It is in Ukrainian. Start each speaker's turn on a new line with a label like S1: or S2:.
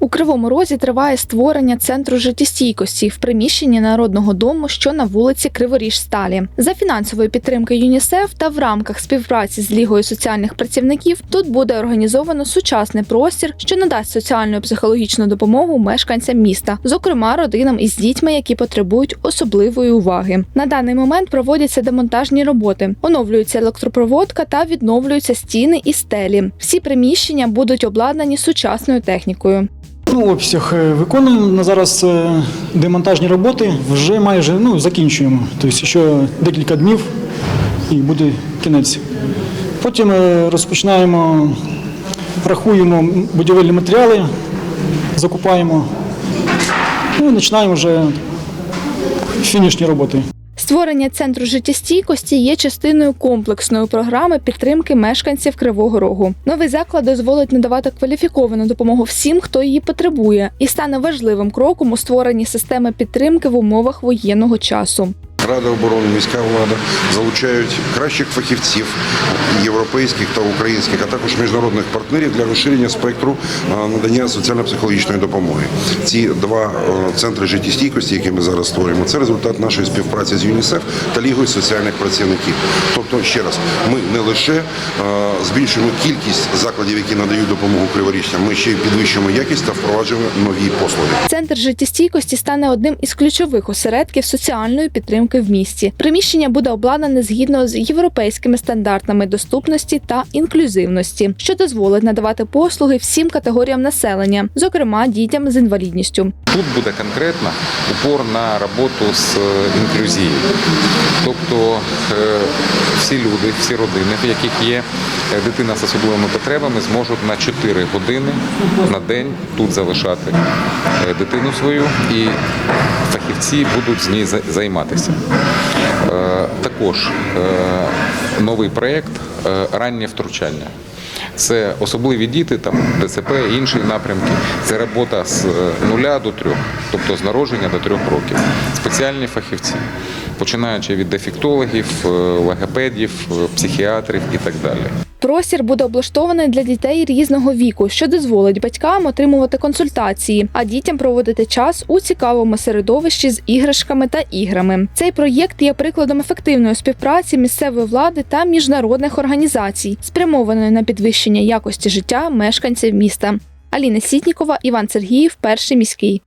S1: У Кривому Розі триває створення центру життєстійкості в приміщенні народного дому, що на вулиці Криворіжсталі. За фінансової підтримки ЮНІСЕФ та в рамках співпраці з Лігою соціальних працівників тут буде організовано сучасний простір, що надасть соціальну і психологічну допомогу мешканцям міста, зокрема родинам із дітьми, які потребують особливої уваги. На даний момент проводяться демонтажні роботи, оновлюється електропроводка та відновлюються стіни і стелі. Всі приміщення будуть обладнані сучасною технікою.
S2: Ну, обсяг е, виконуємо на зараз е, демонтажні роботи. Вже майже ну, закінчуємо. Тобто ще декілька днів і буде кінець. Потім е, розпочинаємо, рахуємо будівельні матеріали, закупаємо. Ну і починаємо вже фінішні роботи.
S1: Створення центру життєстійкості є частиною комплексної програми підтримки мешканців Кривого Рогу. Новий заклад дозволить надавати кваліфіковану допомогу всім, хто її потребує, і стане важливим кроком у створенні системи підтримки в умовах воєнного часу.
S3: Рада оборони, міська влада залучають кращих фахівців європейських та українських, а також міжнародних партнерів для розширення спектру надання соціально-психологічної допомоги. Ці два е, центри життєстійкості, які ми зараз створюємо, це результат нашої співпраці з ЮНІСЕФ та Лігою соціальних працівників. Тобто, ще раз, ми не лише е, збільшуємо кількість закладів, які надають допомогу криворіжцям, ми ще й підвищуємо якість та впроваджуємо нові послуги.
S1: Центр життєстійкості стане одним із ключових осередків соціальної підтримки в місті. Приміщення буде обладнане згідно з європейськими стандартами доступності та інклюзивності, що дозволить надавати послуги всім категоріям населення, зокрема дітям з інвалідністю.
S4: Тут буде конкретно упор на роботу з е, інклюзією. Тобто е, всі люди, всі родини, в яких є е, дитина з особливими потребами, зможуть на 4 години на день тут залишати дитину свою і фахівці будуть з ній займатися. Е, Також е, новий проєкт е, раннє втручання. Це особливі діти, там ДЦП, інші напрямки. Це робота з нуля до трьох, тобто з народження до трьох років. Спеціальні фахівці, починаючи від дефектологів, е, логопедів, е, психіатрів і так далі.
S1: Простір буде облаштований для дітей різного віку, що дозволить батькам отримувати консультації, а дітям проводити час у цікавому середовищі з іграшками та іграми. Цей проєкт є прикладом ефективної співпраці місцевої влади та міжнародних організацій, спрямованої на підвищення якості життя мешканців міста. Аліна Сітнікова, Іван Сергіїв, перший міський.